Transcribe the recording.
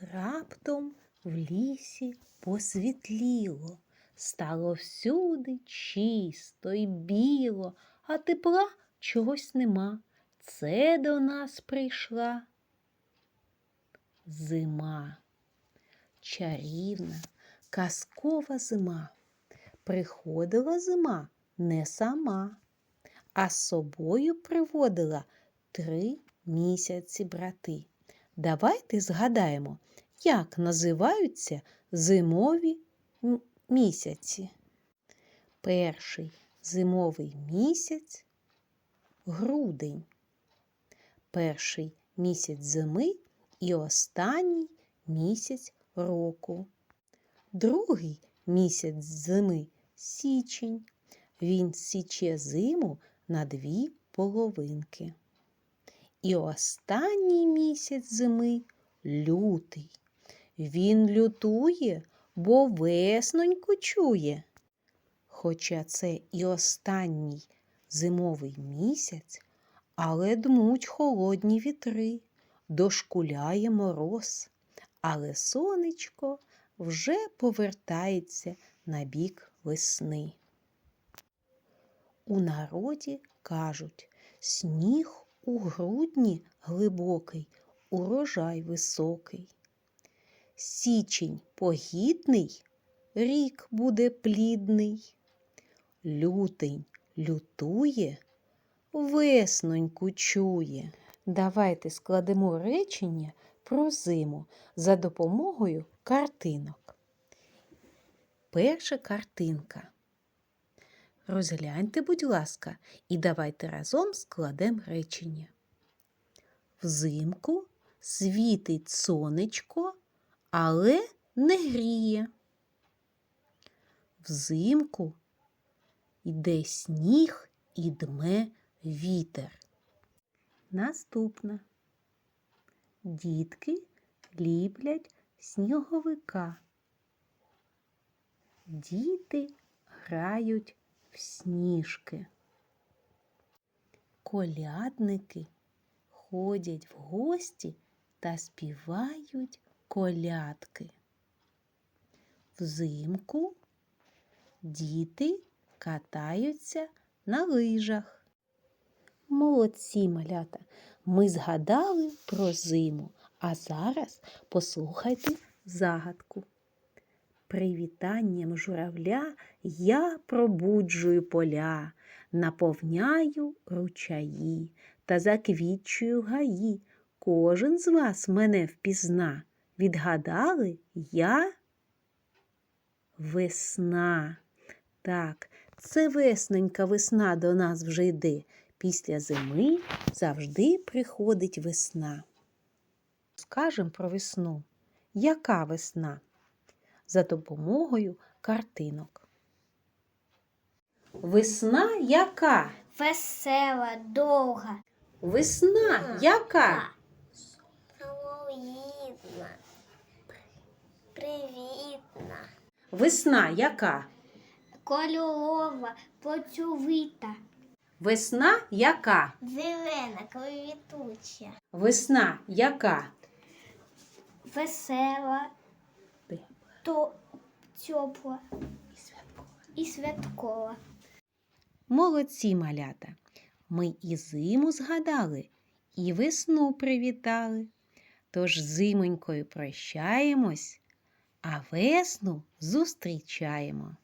Раптом в лісі посвітліло, стало всюди чисто й біло, а тепла чогось нема. Це до нас прийшла зима. Чарівна, казкова зима. Приходила зима не сама, а з собою приводила три місяці брати. Давайте згадаємо, як називаються зимові місяці. Перший зимовий місяць грудень. Перший місяць зими і останній місяць року. Другий місяць зими січень. Він січе зиму на дві половинки. І останній місяць зими лютий. Він лютує, бо весноньку чує. Хоча це і останній зимовий місяць, але дмуть холодні вітри, дошкуляє мороз, але сонечко вже повертається на бік весни. У народі кажуть, сніг у грудні глибокий, урожай високий. Січень погідний, рік буде плідний. Лютень лютує, весноньку чує. Давайте складемо речення про зиму за допомогою картинок. Перша картинка. Розгляньте, будь ласка, і давайте разом складемо речення. Взимку світить сонечко, але не гріє. Взимку йде сніг і дме вітер. Наступна. Дітки ліплять сніговика. Діти грають в сніжки. Колядники ходять в гості та співають колядки. Взимку діти катаються на лижах. Молодці малята! Ми згадали про зиму, а зараз послухайте загадку. Привітанням журавля я пробуджую поля, наповняю ручаї та заквітчую гаї. Кожен з вас мене впізна. Відгадали я весна. Так, це весненька весна до нас вже йде. Після зими завжди приходить весна. Скажем про весну. Яка весна? За допомогою картинок. Весна яка? Весела, довга, Весна яка? Солов'їна, привітна, Весна яка? кольорова, поцювита, Весна яка? зелена, квітуча, Весна яка? весела, то тепла і святкова. Молодці малята. Ми і зиму згадали, і весну привітали. Тож зимонькою прощаємось, а весну зустрічаємо.